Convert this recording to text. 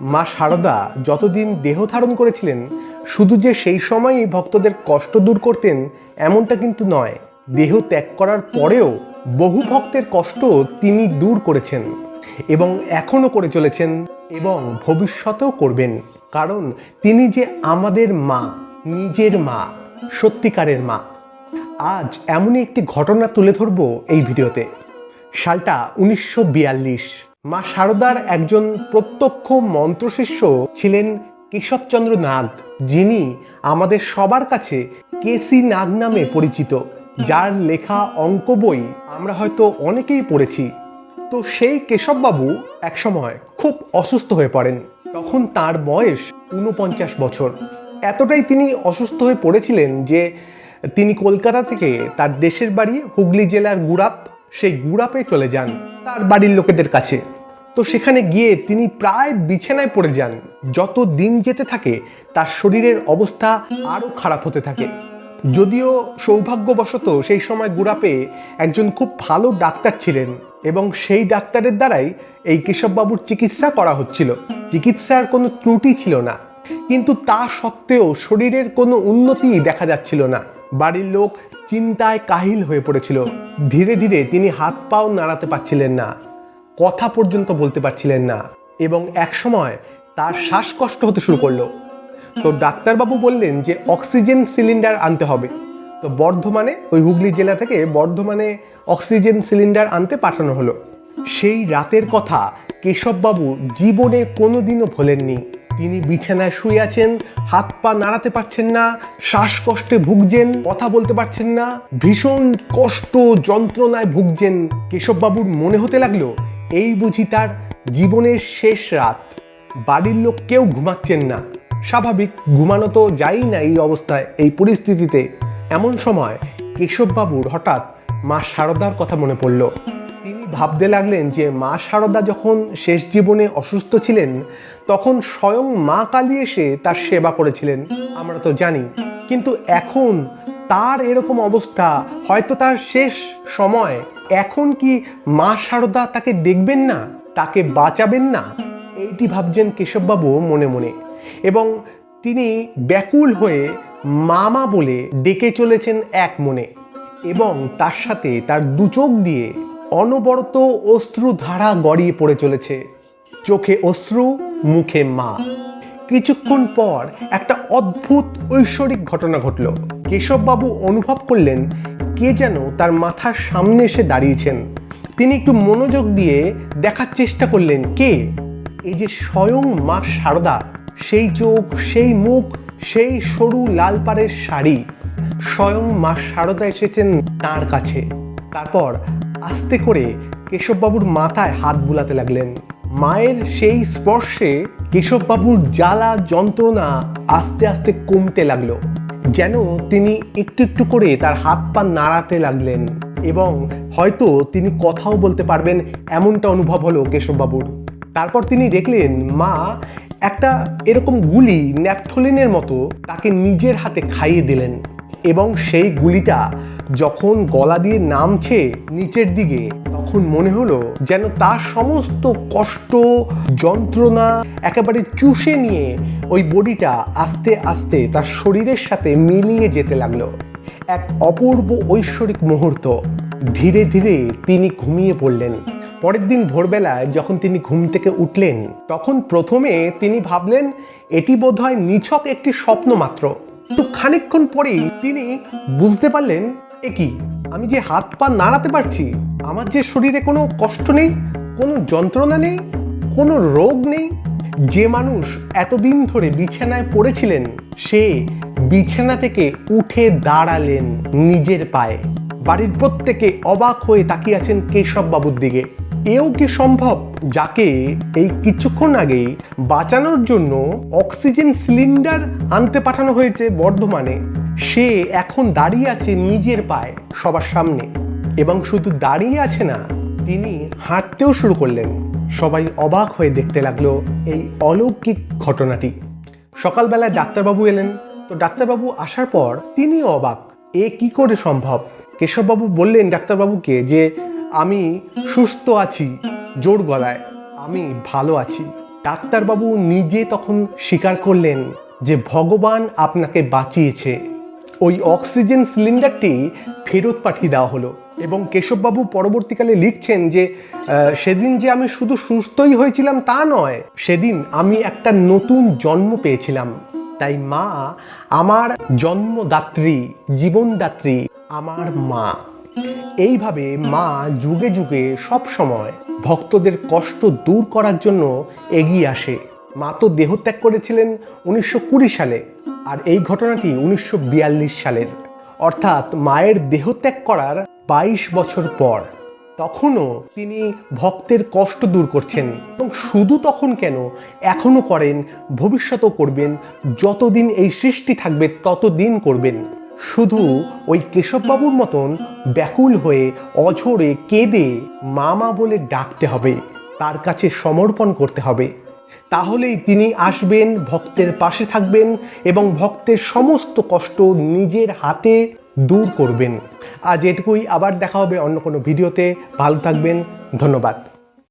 মা শারদা যতদিন দেহ ধারণ করেছিলেন, শুধু যে সেই সময়ই ভক্তদের কষ্ট দূর করতেন, এমনটা কিন্তু নয়। দেহ ত্যাগ করার পরেও বহু ভক্তের কষ্ট তিনি দূর করেছেন এবং এখনও করে চলেছেন এবং ভবিষ্যতেও করবেন। কারণ তিনি যে আমাদের মা, নিজের মা, সত্যিকারের মা। আজ এমনই একটি ঘটনা তুলে ধরব এই ভিডিওতে। সালটা উনিশশো বিয়াল্লিশ। মা শারদার একজন প্রত্যক্ষ মন্ত্রশিষ্য ছিলেন কেশবচন্দ্র নাগ, যিনি আমাদের সবার কাছে কেসি নাগ নামে পরিচিত। যার লেখা অঙ্ক বই আমরা হয়তো অনেকেই পড়েছি। তো সেই কেশববাবু একসময় খুব অসুস্থ হয়ে পড়েন। তখন তার বয়স ঊনপঞ্চাশ বছর। এতটাই তিনি অসুস্থ হয়ে পড়েছিলেন যে তিনি কলকাতা থেকে তার দেশের বাড়ি হুগলি জেলার গুড়াপ সেই গুড়াপে চলে যান তার বাড়ির লোকেদের কাছে। তো সেখানে গিয়ে তিনি প্রায় বিছানায় পড়ে যান। যত দিন যেতে থাকে, তার শরীরের অবস্থা আরও খারাপ হতে থাকে। যদিও সৌভাগ্যবশত সেই সময় গুড়াপে একজন খুব ভালো ডাক্তার ছিলেন এবং সেই ডাক্তারের দ্বারাই এই কেশববাবুর চিকিৎসা করা হচ্ছিল। চিকিৎসার কোনো ত্রুটি ছিল না। কিন্তু তা সত্ত্বেও শরীরের কোনো উন্নতি দেখা যাচ্ছিল না। বাড়ির লোক চিন্তায় কাহিল হয়ে পড়েছিল। ধীরে ধীরে তিনি হাত পাও নাড়াতে পারছিলেন না, কথা পর্যন্ত বলতে পারছিলেন না এবং একসময় তার শ্বাসকষ্ট হতে শুরু করল। তো ডাক্তারবাবু বললেন যে অক্সিজেন সিলিন্ডার আনতে হবে। তো বর্ধমানে, ওই হুগলি জেলা থেকে বর্ধমানে অক্সিজেন সিলিন্ডার আনতে পাঠানো হলো। সেই রাতের কথা কেশববাবু জীবনে কোনোদিনও ভোলেননি। তিনি বিছানায় শুয়ে আছেন, হাত পা নাড়াতে পারছেন না, শ্বাসকষ্টে ভুগছেন, কথা বলতে পারছেন না, ভীষণ কষ্ট যন্ত্রণায় ভুগছেন। কেশববাবুর মনে হতে লাগল, এই বুঝি তার জীবনের শেষ রাত। বাড়ির লোক কেউ ঘুমাচ্ছেন না। স্বাভাবিক, ঘুমানো তো যাই না এই অবস্থায়, এই পরিস্থিতিতে। এমন সময় কেশববাবুর হঠাৎ মা শারদার কথা মনে পড়ল। ভাবতে লাগলেন যে মা শারদা যখন শেষ জীবনে অসুস্থ ছিলেন, তখন স্বয়ং মা কালী এসে তার সেবা করেছিলেন, আমরা তো জানি। কিন্তু এখন তার এরকম অবস্থা, হয়তো তার শেষ সময়। এখন কি মা শারদা তাকে দেখবেন না? তাকে বাঁচাবেন না? এইটি ভাবছেন কেশববাবু মনে মনে। এবং তিনি ব্যাকুল হয়ে মামা বলে ডেকে চলেছেন এক মনে। এবং তার সাথে তার দু চোখ দিয়ে অনবরত অশ্রু ধারা গড়িয়ে পড়ে চলেছে। চোখে অশ্রু, মুখে মা। কিছুক্ষণ পর একটা অদ্ভুত ঐশ্বরিক ঘটনা ঘটল। কেশববাবু অনুভব করলেন কে যেন তার মাথার সামনে এসে দাঁড়িয়েছেন। তিনি একটু মনোযোগ দিয়ে দেখার চেষ্টা করলেন, কে? এই যে স্বয়ং মা সারদা, সেই চোখ, সেই মুখ, সেই সরু লাল পাড়ের শাড়ি। স্বয়ং মা সারদা এসেছেন তার কাছে। তারপর আস্তে করে কেশববাবুর মাথায় হাত বুলাতে লাগলেন। মায়ের সেই স্পর্শে কেশববাবুর জ্বালা, যন্ত্রণা আস্তে আস্তে কমতে লাগল। যেন তিনি একটু একটু করে তার হাত পা নাড়াতে লাগলেন এবং হয়তো তিনি কথাও বলতে পারবেন এমনটা অনুভব হলো কেশববাবুর। তারপর তিনি দেখলেন, মা একটা এরকম গুলি ন্যাপথলিনের মতো তাকে নিজের হাতে খাইয়ে দিলেন। এবং সেই গুলিটা যখন গলা দিয়ে নামছে নিচের দিকে, তখন মনে হলো যেন তার সমস্ত কষ্ট, যন্ত্রণা একেবারে চুষে নিয়ে ওই বডিটা আস্তে আস্তে তার শরীরের সাথে মিলিয়ে যেতে লাগল। এক অপূর্ব ঐশ্বরিক মুহূর্ত। ধীরে ধীরে তিনি ঘুমিয়ে পড়লেন। পরের দিন ভোরবেলায় যখন তিনি ঘুম থেকে উঠলেন, তখন প্রথমে তিনি ভাবলেন, এটি বোধহয় নিছক একটি স্বপ্ন মাত্র। তো খানিকক্ষণ পরেই তিনি বুঝতে পারলেন, এ কি? আমি যে হাত পা নাড়াতে পারছি, আমার যে শরীরে কোনো কষ্ট নেই, কোনো যন্ত্রণা নেই, কোনো রোগ নেই, যে মানুষ এতদিন ধরে বিছানায় পড়েছিলেন, সে বিছানা থেকে উঠে দাঁড়ালেন নিজের পায়ে। বাড়ির প্রত্যেকে অবাক হয়ে তাকিয়ে আছেন কেশব বাবুর দিকে। এও কি সম্ভব যাকে এই কিছুক্ষণ আগে বাঁচানোর জন্য অক্সিজেন সিলিন্ডার আনতে পাঠানো হয়েছে বর্ধমানে? সে এখন দাঁড়িয়ে আছে নিজের পায়ে সবার সামনে। এবং শুধু দাঁড়িয়ে আছে না, তিনি হাঁটতেও শুরু করলেন। সবাই অবাক হয়ে দেখতে লাগল এই অলৌকিক ঘটনাটি। সকালবেলায় ডাক্তারবাবু এলেন। তো ডাক্তারবাবু আসার পর তিনি অবাক। এ কি করে সম্ভব? কেশববাবু বললেন ডাক্তারবাবুকে যে আমি সুস্থ আছি, জোর গলায়। আমি ভালো আছি। ডাক্তারবাবু নিজে তখন স্বীকার করলেন যে ভগবান আপনাকে বাঁচিয়েছে। ওই অক্সিজেন সিলিন্ডারটি ফেরত পাঠিয়ে দেওয়া হলো এবং কেশববাবু পরবর্তীকালে লিখছেন যে সেদিন যে আমি শুধু সুস্থই হয়েছিলাম তা নয়, সেদিন আমি একটা নতুন জন্ম পেয়েছিলাম। তাই মা, আমার জন্মদাত্রী, জীবনদাত্রী, আমার মা। এইভাবে মা যুগে যুগে সব সময় ভক্তদের কষ্ট দূর করার জন্য এগিয়ে আসে। মা তো দেহত্যাগ করেছিলেন উনিশশো কুড়ি সালে আর এই ঘটনাটি উনিশশো বিয়াল্লিশ সালের। অর্থাৎ মায়ের দেহত্যাগ করার বাইশ বছর পর। তখনও তিনি ভক্তের কষ্ট দূর করছেন এবং শুধু তখন কেন এখনও করেন, ভবিষ্যতেও করবেন, যতদিন এই সৃষ্টি থাকবে ততদিন করবেন। শুধু ওই কেশববাবুর মতন ব্যাকুল হয়ে অঝরে কেঁদে মামা বলে ডাকতে হবে, তার কাছে সমর্পণ করতে হবে। তাহলেই তিনি আসবেন, ভক্তের পাশে থাকবেন এবং ভক্তের সমস্ত কষ্ট নিজের হাতে দূর করবেন। আজ এটুকুই, আবার দেখা হবে অন্য কোনো ভিডিওতে। ভালো থাকবেন, ধন্যবাদ।